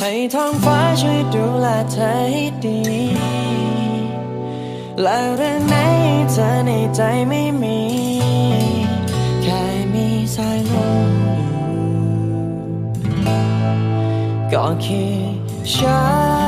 ให้ท้องฟ้าช่วยดูแลเธอให้ดี แล้วเรื่องไหนเธอในใจไม่มี แค่มีสายลมอยู่ก็คือฉัน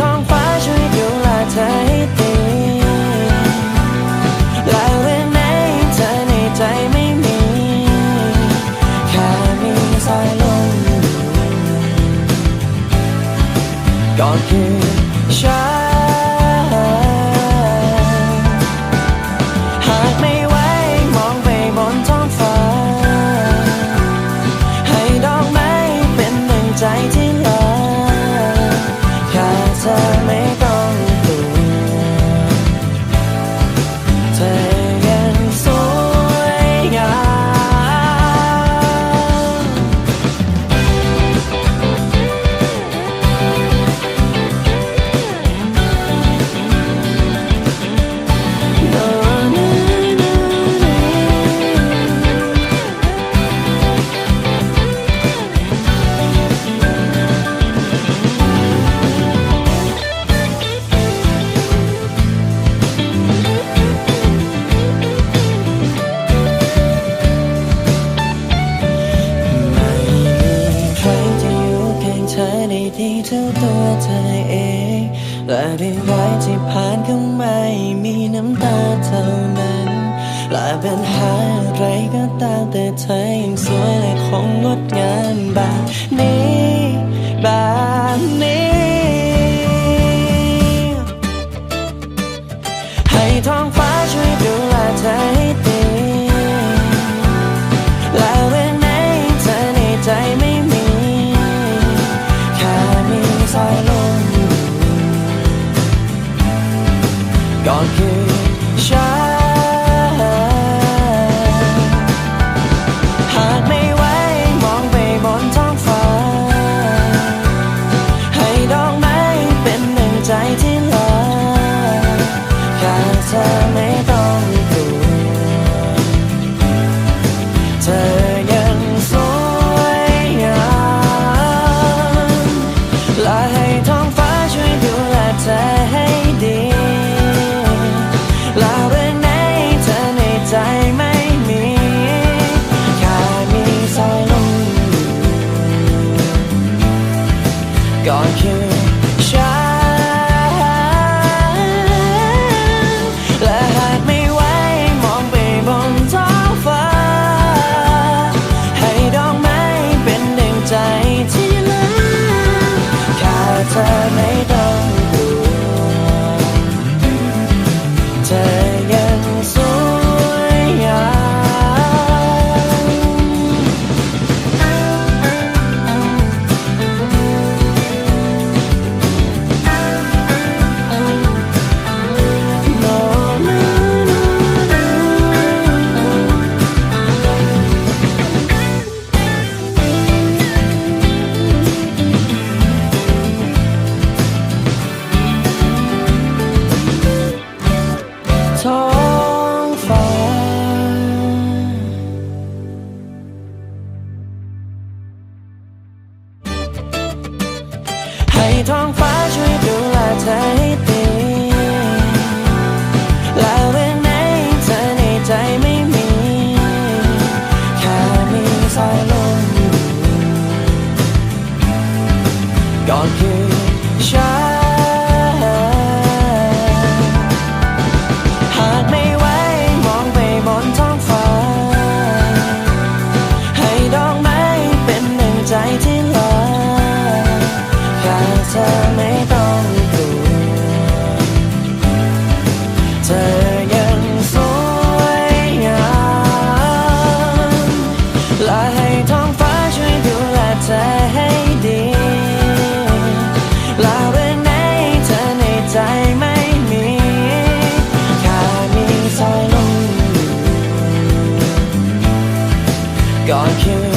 ท้องฟ้าช่วยดูแลเธอให้ดีและเรื่องไหนเธอในใจไม่มี แค่มีสายลมอยู่ก็คือฉัน เท่าตัวเธอเอง และเรื่องร้ายที่ผ่านเข้ามามีน้ำตาเท่านั้น และปัญหาอะไรก็ตามแต่เธอยังสวยและคงงดงามแบบนี้แบบนี้ ไม่ต้องกลัวเธอยังสวยงามและให้ท้องฟ้าช่วยดูแลเธอให้ดีและเรื่องไหนเธอในใจไม่มีแค่มีสายลมอยู่ก็คือฉัน ให้ เธอไม่ต้องกลัวเธอยังสวยงามและให้ท้องฟ้าช่วยดูแลเธอให้ดีและเรื่องไหนเธอในใจไม่มีแค่มีสายลมก่อนคิว